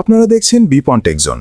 আপনারা দেখছেন বিপন টেকজন।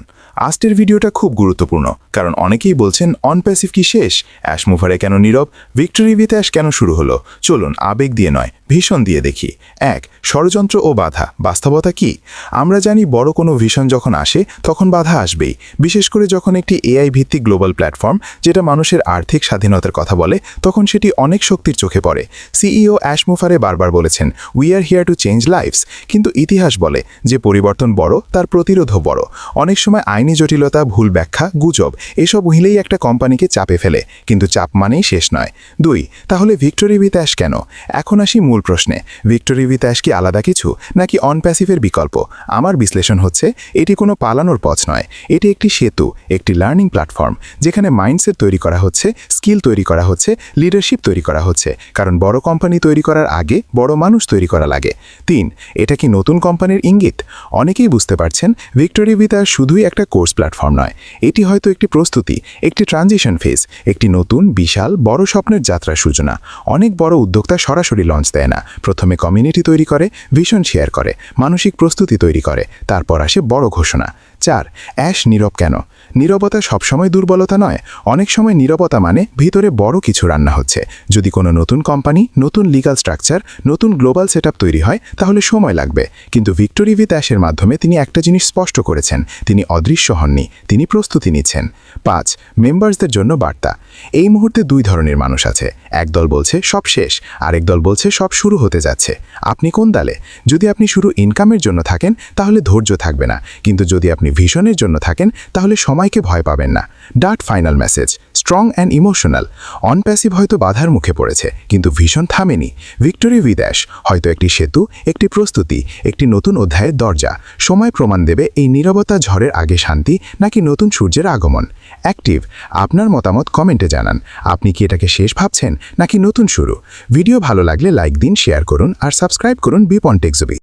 আজকের ভিডিওটা খুব গুরুত্বপূর্ণ, কারণ অনেকেই বলছেন অন প্যাসিভ কি শেষ? অ্যাশ মুভারে কেন নীরব? ভিক্টোরি উইথ অ্যাশ কেন শুরু হলো? চলুন, আবেগ দিয়ে নয় ভীষণ দিয়ে দেখি। এক, ষড়যন্ত্র ও বাধা, বাস্তবতা কি? আমরা জানি বড় কোনো ভিশন যখন আসে, তখন বাধা আসবেই, বিশেষ করে যখন একটি এআই ভিত্তিক গ্লোবাল প্ল্যাটফর্ম, যেটা মানুষের আর্থিক স্বাধীনতার কথা বলে, তখন সেটি অনেক শক্তির চোখে পড়ে। সিইও অ্যাশ মুফারে বারবার বলেছেন we are here to change lives কিন্তু ইতিহাস বলে যে পরিবর্তন বড়, তার প্রতিরোধও বড়। অনেক সময় আইনি জটিলতা, ভুল ব্যাখ্যা, গুজব, এসব হিলেই একটা কোম্পানিকে চাপে ফেলে, কিন্তু চাপ মানেই শেষ নয়। দুই, তাহলে ভিক্টোরি উইথ কেন? এখন আসি প্রশ্নে, ভিক্টোরি উইথ কি আলাদা কিছু, নাকি অন প্যাসিভের বিকল্প? আমার বিশ্লেষণ হচ্ছে, এটি কোনো পালানোর পথ নয়। এটি একটি সেতু, একটি লার্নিং প্ল্যাটফর্ম, যেখানে মাইন্ডসেট তৈরি করা হচ্ছে, স্কিল তৈরি করা হচ্ছে, লিডারশিপ তৈরি করা হচ্ছে। কারণ বড় কোম্পানি তৈরি করার আগে বড় মানুষ তৈরি করা লাগে। তিন, এটা কি নতুন কোম্পানির ইঙ্গিত? অনেকেই বুঝতে পারছেন, ভিক্টোরি উইথ শুধুই একটা কোর্স প্ল্যাটফর্ম নয়। এটি হয়তো একটি প্রস্তুতি, একটি ট্রানজিশন ফেজ, একটি নতুন, বিশাল, বড় স্বপ্নের যাত্রার সূচনা। অনেক বড় উদ্যোক্তা সরাসরি লঞ্চ দেয়। না। প্রথমে কমিউনিটি তৈরি করে ভিশন শেয়ার করে, মানসিক প্রস্তুতি তৈরি করে, তারপর আসে বড় ঘোষণা। চার, অ্যাশ নীরব কেন? নীরবতা সবসময় দুর্বলতা নয়। অনেক সময় নীরবতা মানে ভিতরে বড় কিছু রান্না হচ্ছে। যদি কোনো নতুন কোম্পানি, নতুন লিগাল স্ট্রাকচার নতুন গ্লোবাল সেট তৈরি হয়, তাহলে সময় লাগবে। কিন্তু ভিক্টোরি উইথ অ্যাশের মাধ্যমে তিনি একটা জিনিস স্পষ্ট করেছেন। তিনি অদৃশ্য হননি, তিনি প্রস্তুতি নিচ্ছেন। পাঁচ মেম্বার্সদের জন্য বার্তা। এই মুহূর্তে দুই ধরনের মানুষ আছে। একদল বলছে, সব শেষ। আরেক দল বলছে, সব শুরু হতে যাচ্ছে। আপনি কোন দলে? যদি আপনি শুরু ইনকামের জন্য থাকেন, তাহলে ধৈর্য থাকবে না। কিন্তু যদি আপনি ভিশনের জন্য থাকেন, তাহলে সময়কে ভয় পাবেন না। That final message, strong and emotional. অনপ্যাসিভ হয়তো বাধার মুখে পড়েছে, কিন্তু ভীষণ থামেনি। ভিক্টোরি উইদ্যাশ হয়তো একটি সেতু, একটি প্রস্তুতি, একটি নতুন অধ্যায়ের দরজা। সময় প্রমাণ দেবে এই নীরবতা, ঝড়ের আগে শান্তি, নাকি নতুন সূর্যের আগমন? অ্যাক্টিভ, আপনার মতামত কমেন্টে জানান। আপনি কি এটাকে শেষ ভাবছেন, নাকি নতুন শুরু? ভিডিও ভালো লাগলে লাইক দিন, শেয়ার করুন, আর সাবস্ক্রাইব করুন বিপন টেকজবি